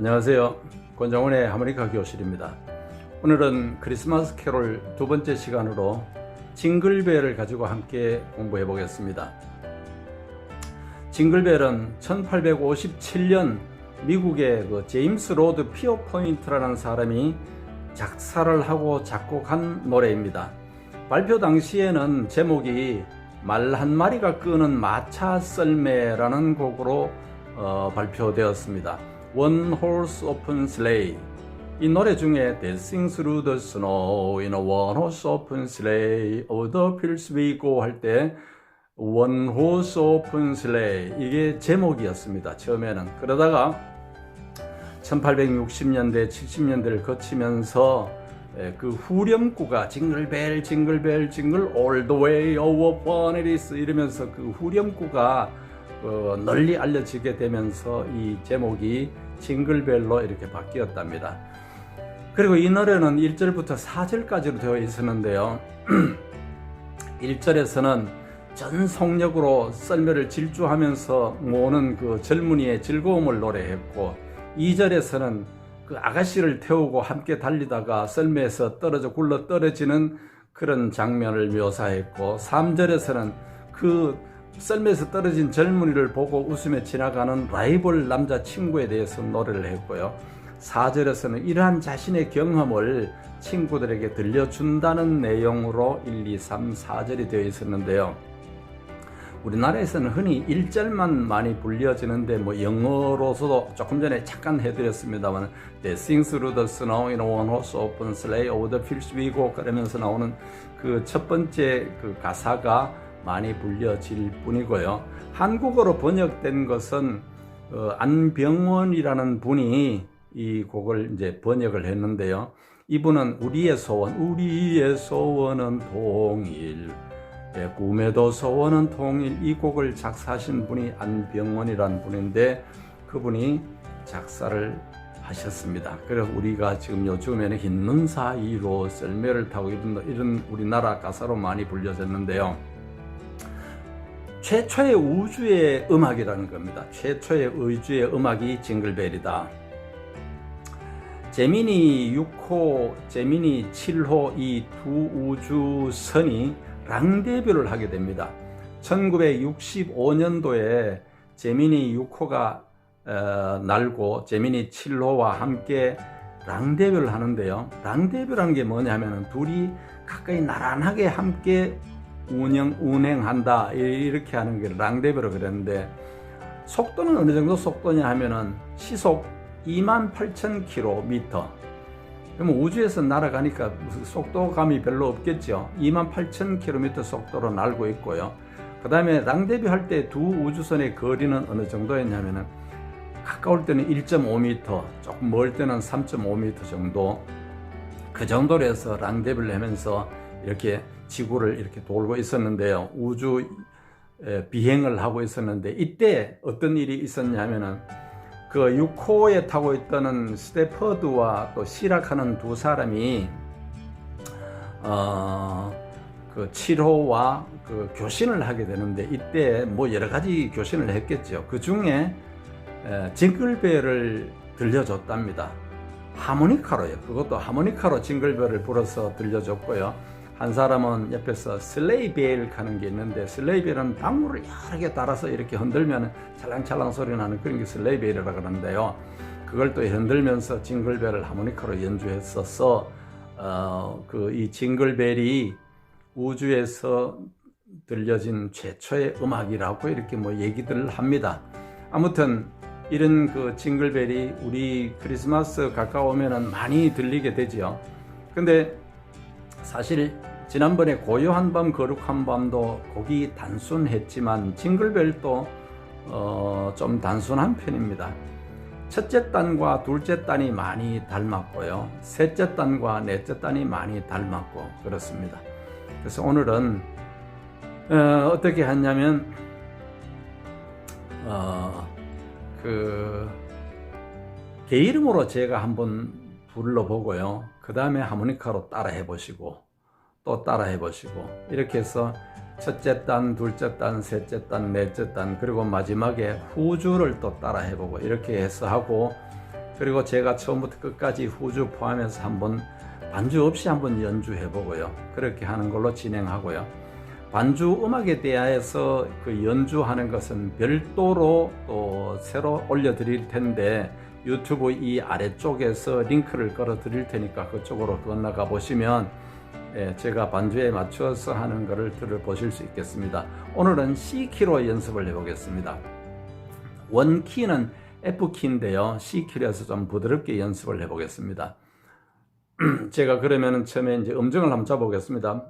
안녕하세요. 권정원의 하모니카 교실입니다. 오늘은 크리스마스 캐롤 두 번째 시간으로 징글벨을 가지고 함께 공부해 보겠습니다. 징글벨은 1857년 미국의 그 제임스 로드 피어포인트라는 사람이 작사를 하고 작곡한 노래입니다. 발표 당시에는 제목이 말 한 마리가 끄는 마차 썰매라는 곡으로 어, 발표되었습니다. One Horse Open Sleigh 이 노래 중에 Dancing Through the Snow in a One Horse Open Sleigh Over the Fields We Go 할 때 One Horse Open Sleigh 이게 제목이었습니다. 처음에는 그러다가 1860년대 70년대를 거치면서 예, 그 후렴구가 징글벨 징글벨 징글 all the way over Bonnetis 이러면서 그 후렴구가 어, 널리 알려지게 되면서 이 제목이 징글벨로 이렇게 바뀌었답니다. 그리고 이 노래는 1절부터 4절까지로 되어 있었는데요. 1절에서는 전 속력으로 썰매를 질주하면서 모으는 그 젊은이의 즐거움을 노래했고 2절에서는 그 아가씨를 태우고 함께 달리다가 썰매에서 떨어져 굴러 떨어지는 그런 장면을 묘사했고 3절에서는 그 썰매에서 떨어진 젊은이를 보고 웃으며 지나가는 라이벌 남자 친구에 대해서 노래를 했고요. 4절에서는 이러한 자신의 경험을 친구들에게 들려준다는 내용으로 1, 2, 3, 4절이 되어 있었는데요. 우리나라에서는 흔히 1절만 많이 불려지는데 뭐 영어로서도 조금 전에 잠깐 해드렸습니다만 The Sing Through the Snow in One Horse Open Sleigh Over the Fields We Go 그러면서 나오는 그 첫 번째 그 가사가 많이 불려질 뿐이고요. 한국어로 번역된 것은 어, 안병원이라는 분이 이 곡을 이제 번역을 했는데요. 이분은 우리의 소원, 우리의 소원은 동일. 예, 꿈에도 소원은 통일 이 곡을 작사하신 분이 안병원이라는 분인데 그분이 작사를 하셨습니다. 그래서 우리가 지금 요즘에는 흰눈 사이로 썰매를 타고 이런, 이런 우리나라 가사로 많이 불려졌는데요. 최초의 우주의 음악이라는 겁니다. 최초의 우주의 음악이 징글벨이다. 제미니 6호, 제미니 7호 이 두 우주선이 랑데뷰를 하게 됩니다. 1965년도에 제미니 6호가 어, 날고 제미니 7호와 함께 랑데뷰를 하는데요. 랑데뷰라는 게 뭐냐면은 둘이 가까이 나란하게 함께 운영 운행한다 이렇게 하는 게 랑데뷰로 그랬는데 속도는 어느 정도 속도냐 하면은 시속 28,000km 그러면 우주에서 날아가니까 속도감이 별로 없겠죠. 28,000km 속도로 날고 있고요. 그 다음에 랑데뷰 할때 두 우주선의 거리는 어느 정도였냐면은 가까울 때는 1.5m, 조금 멀 때는 3.5m 정도 그 정도로 해서 랑데뷰를 하면서 이렇게 지구를 이렇게 돌고 있었는데요. 우주 비행을 하고 있었는데 이때 어떤 일이 있었냐면은 그 6호에 타고 있던 스테퍼드와 또 시락하는 두 사람이 어그 7호와 그 교신을 하게 되는데 이때 뭐 여러 가지 교신을 했겠죠. 그 중에 징글벨을 들려줬답니다. 하모니카로요. 그것도 하모니카로 징글벨을 불어서 들려줬고요. 한 사람은 옆에서 슬레이벨 하는 게 있는데 슬레이벨은 방울을 여러 개 따라서 이렇게 흔들면 찰랑찰랑 소리 나는 그런 게 슬레이벨이라고 그러는데요. 그걸 또 흔들면서 징글벨을 하모니카로 연주했어서 어, 그 이 징글벨이 우주에서 들려진 최초의 음악이라고 이렇게 뭐 얘기들을 합니다. 아무튼 이런 그 징글벨이 우리 크리스마스 가까우면은 많이 들리게 되지요. 근데 사실 지난번에 고요한 밤 거룩한 밤도 곡이 단순했지만 징글벨도 어, 좀 단순한 편입니다. 첫째 단과 둘째 단이 많이 닮았고요. 셋째 단과 넷째 단이 많이 닮았고 그렇습니다. 그래서 오늘은 어, 떻게 했냐면 어, 그개 이름으로 제가 한번 불러보고요. 그 다음에 하모니카로 따라 해보시고 또 따라 해 보시고 이렇게 해서 첫째 단, 둘째 단, 셋째 단, 넷째 단 그리고 마지막에 후주를 또 따라 해 보고 이렇게 해서 하고 그리고 제가 처음부터 끝까지 후주 포함해서 한번 반주 없이 한번 연주해 보고요. 그렇게 하는 걸로 진행하고요. 반주 음악에 대해서 그 연주하는 것은 별도로 또 새로 올려 드릴 텐데 유튜브 이 아래쪽에서 링크를 걸어 드릴 테니까 그쪽으로 건너가 보시면 예, 제가 반주에 맞춰서 하는 것을 들어보실 수 있겠습니다. 오늘은 C키로 연습을 해보겠습니다. 원키는 F키인데요. C키로서 좀 부드럽게 연습을 해보겠습니다. 제가 그러면 처음에 이제 음정을 한번 잡아보겠습니다.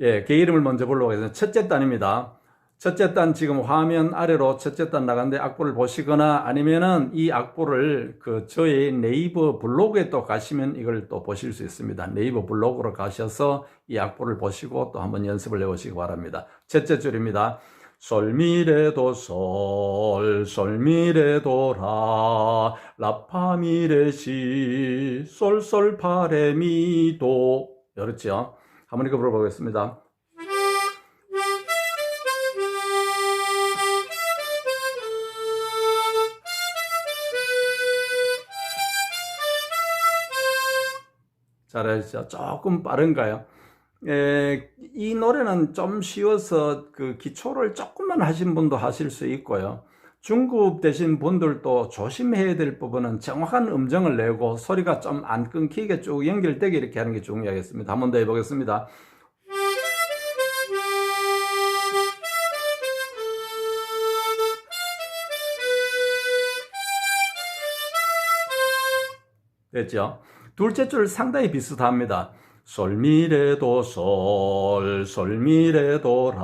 예, 개 이름을 먼저 불러보겠습니다. 첫째 단입니다. 첫째 단 지금 화면 아래로 첫째 단 나갔는데 악보를 보시거나 아니면은 이 악보를 그 저의 네이버 블로그에 또 가시면 이걸 또 보실 수 있습니다. 네이버 블로그로 가셔서 이 악보를 보시고 또 한번 연습을 해 보시기 바랍니다. 첫째 줄입니다. 솔미레도 솔 솔미레도 라 라파미레시 솔솔파레미도 그렇죠? 한번 읽어 보겠습니다. 잘하시죠? 조금 빠른가요? 에, 이 노래는 좀 쉬워서 그 기초를 조금만 하신 분도 하실 수 있고요. 중급 되신 분들도 조심해야 될 부분은 정확한 음정을 내고 소리가 좀 안 끊기게 쭉 연결되게 이렇게 하는 게 중요하겠습니다. 한 번 더 해보겠습니다. 됐죠? 둘째 줄 상당히 비슷합니다. 솔미레도 솔 솔미레도라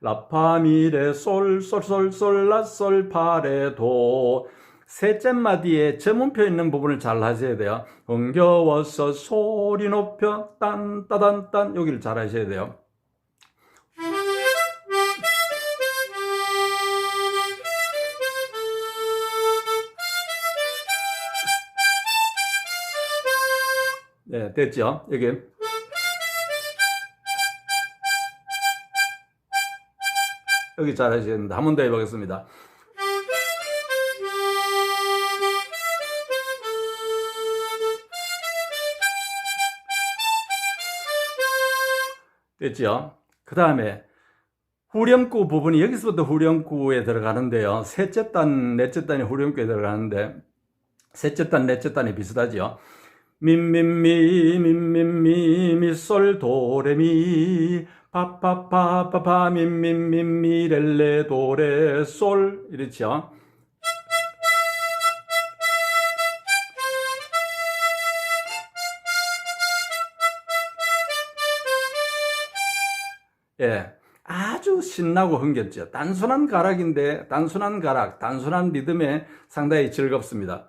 라파미레 솔 솔솔솔 라솔 파레도 셋째 마디에 저문표 있는 부분을 잘 하셔야 돼요. 흥겨워서 소리 높여 딴따단딴 여기를 잘 하셔야 돼요. 네, 됐죠? 여기. 여기 잘 하셔야 됩니다. 한번 더 해보겠습니다. 됐죠? 그 다음에 후렴구 부분이 여기서부터 후렴구에 들어가는데요. 셋째 단, 넷째 단이 후렴구에 들어가는데 셋째 단, 넷째 단이 비슷하죠. 민민미 민민미 미솔 도레미 파파파파파 민민민미 렐레 도레 솔 이렇죠. 예. 아주 신나고 흥겹죠. 단순한 가락인데, 단순한 가락, 단순한 리듬에 상당히 즐겁습니다.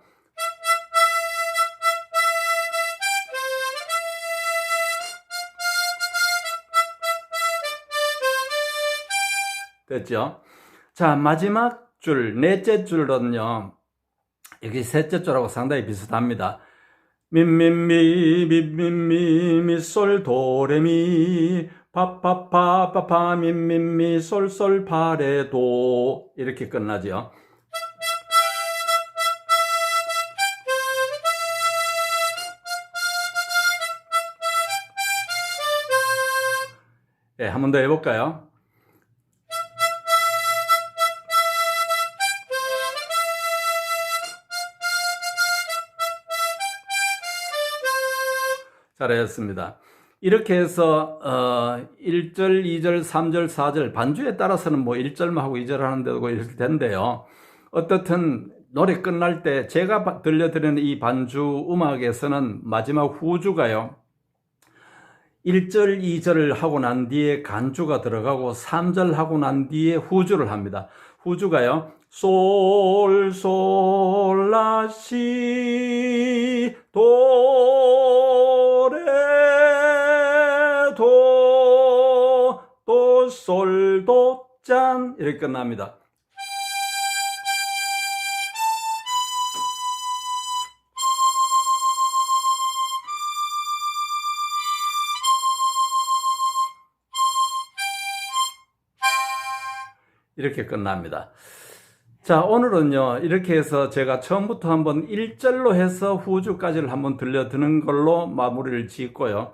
됐죠? 자, 마지막 줄, 넷째 줄은요, 여기 셋째 줄하고 상당히 비슷합니다. 민민미, 민민미, 미솔, 도레미, 파파파파파, 민민미, 솔솔, 파레도. 이렇게 끝나죠. 예, 한번 더 해볼까요? 잘하셨습니다. 이렇게 해서 어 1절, 2절, 3절, 4절 반주에 따라서는 뭐 1절만 하고 2절 하는 데도 이렇게 된대요. 어떻든 노래 끝날 때 제가 들려드리는 이 반주 음악에서는 마지막 후주가요. 1절, 2절을 하고 난 뒤에 간주가 들어가고 3절 하고 난 뒤에 후주를 합니다. 후주가요. 솔, 솔, 라, 시, 도, 이렇게 끝납니다. 이렇게 끝납니다. 자, 오늘은요, 이렇게 해서 제가 처음부터 한번 1절로 해서 후주까지를 한번 들려드는 걸로 마무리를 짓고요.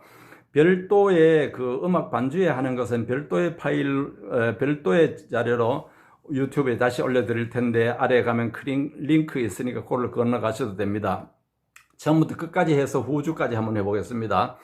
별도의 그 음악 반주에 하는 것은 별도의 파일, 에, 별도의 자료로 유튜브에 다시 올려드릴 텐데, 아래에 가면 크링, 링크 있으니까 그걸로 건너가셔도 됩니다. 처음부터 끝까지 해서 후주까지 한번 해보겠습니다.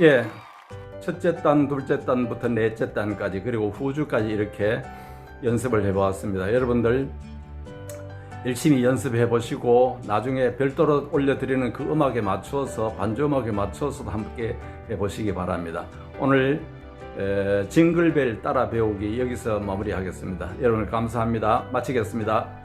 예. 첫째 단, 둘째 단부터 넷째 단까지 그리고 후주까지 이렇게 연습을 해 보았습니다. 여러분들 열심히 연습해 보시고 나중에 별도로 올려드리는 그 음악에 맞추어서 반주 음악에 맞추어서도 함께 해 보시기 바랍니다. 오늘 에, 징글벨 따라 배우기 여기서 마무리하겠습니다. 여러분 감사합니다. 마치겠습니다.